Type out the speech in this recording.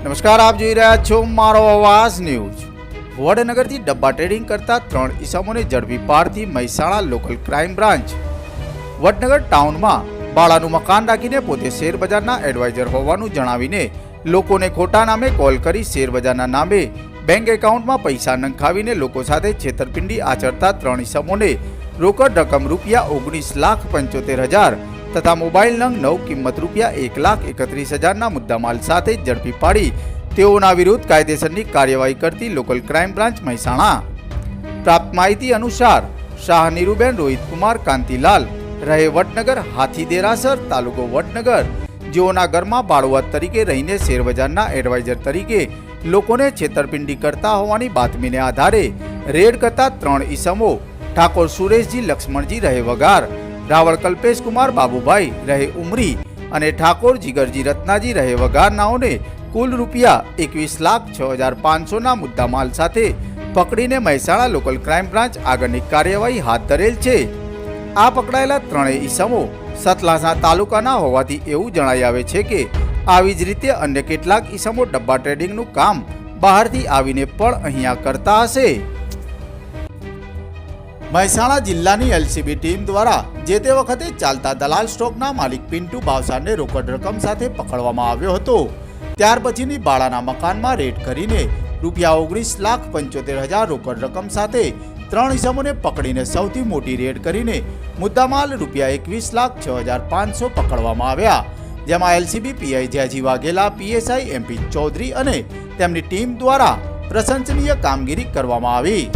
નમસ્કાર, આપ જોઈ રહ્યા છો મારો અવાજ ન્યૂઝ. વડનગરથી ડબ્બા ટ્રેડિંગ કરતા ત્રણ ઈસમોને ઝડપી પાડતી Mehsana local crime branch Vadnagar ટાઉનમાં બાળાનું મકાન રાખીને પોતે શેરબજારના એડવાઇઝર હોવાનું જણાવીને લોકોને ખોટા નામે કોલ કરી શેરબજારના નામે બેંક એકાઉન્ટમાં પૈસા નંખાવીને લોકો સાથે છેતરપિંડી આચરતા ત્રણ ઈસમોને રોકડ રકમ રૂપિયા ઓગણીસ લાખ પંચોતેર હજાર તથા મોબાઈલ નંગ નવ કિંમત રૂપિયા એક લાખ એકત્રીસ હજારના મુદ્દામાલ સાથે ઝડપી પાડી. તેઓના વિરુદ્ધ કાયદેસરની કાર્યવાહી કરતી લોકલ ક્રાઇમ બ્રાન્ચ મહેસાણા. પ્રાપ્ત માહિતી અનુસાર, શાહ નીરુબેન રોહિતકુમાર કાંતિલાલ, રહે વડનગર હાથી દેરાસર તાલુકો વડનગર. જેઓના ઘરમાં ભાડુઆત તરીકે રહીને શેરબજારના એડવાઇઝર તરીકે લોકોને છેતરપિંડી કરતા હોવાની બાતમીને આધારે રેડ કરતા ત્રણ ઈસમો, ઠાકોર સુરેશજી, લક્ષ્મણજી રહે વગાર રાવળ કલ્પેશ કુમાર બાબુભાઈ રહે ઉમરી અને ઠાકોર જીગરજી રત્નાજી રહે વગારનાઓને કુલ રૂપિયા એકવીસ લાખ છ હજાર પાંચસોના મુદ્દામાલ સાથે પકડીને મહેસાણા લોકલ ક્રાઇમ બ્રાન્ચ આગળની કાર્યવાહી હાથ ધરેલ છે. આ પકડાયેલા ત્રણેય ઈસમો સતલાસા તાલુકાના હોવાથી એવું જણાઈ આવે છે કે આવી જ રીતે અન્ય કેટલાક ઈસમો ડબ્બા ટ્રેડિંગનું કામ બહારથી આવીને પણ અહીંયા કરતા હશે. મહેસાણા જિલ્લાની એલસીબી ટીમ દ્વારા જે તે વખતે ચાલતા દલાલ સ્ટોકના માલિક પિન્ટુ બાવસાને રોકડ રકમ સાથે પકડવામાં આવ્યો હતો. ત્યાર પછીની બાળાના મકાનમાં રેડ કરીને રૂપિયા ઓગણીસ લાખ પંચોતેર હજાર રોકડ રકમ સાથે ત્રણ ઇસમોને પકડીને સૌથી મોટી રેડ કરીને મુદ્દામાલ રૂપિયા એકવીસ લાખ છ હજાર પાંચસો પકડવામાં આવ્યા. જેમાં LCB PI Jayji Vaghela, PSI MP Chaudhary અને તેમની ટીમ દ્વારા પ્રશંસનીય કામગીરી કરવામાં આવી.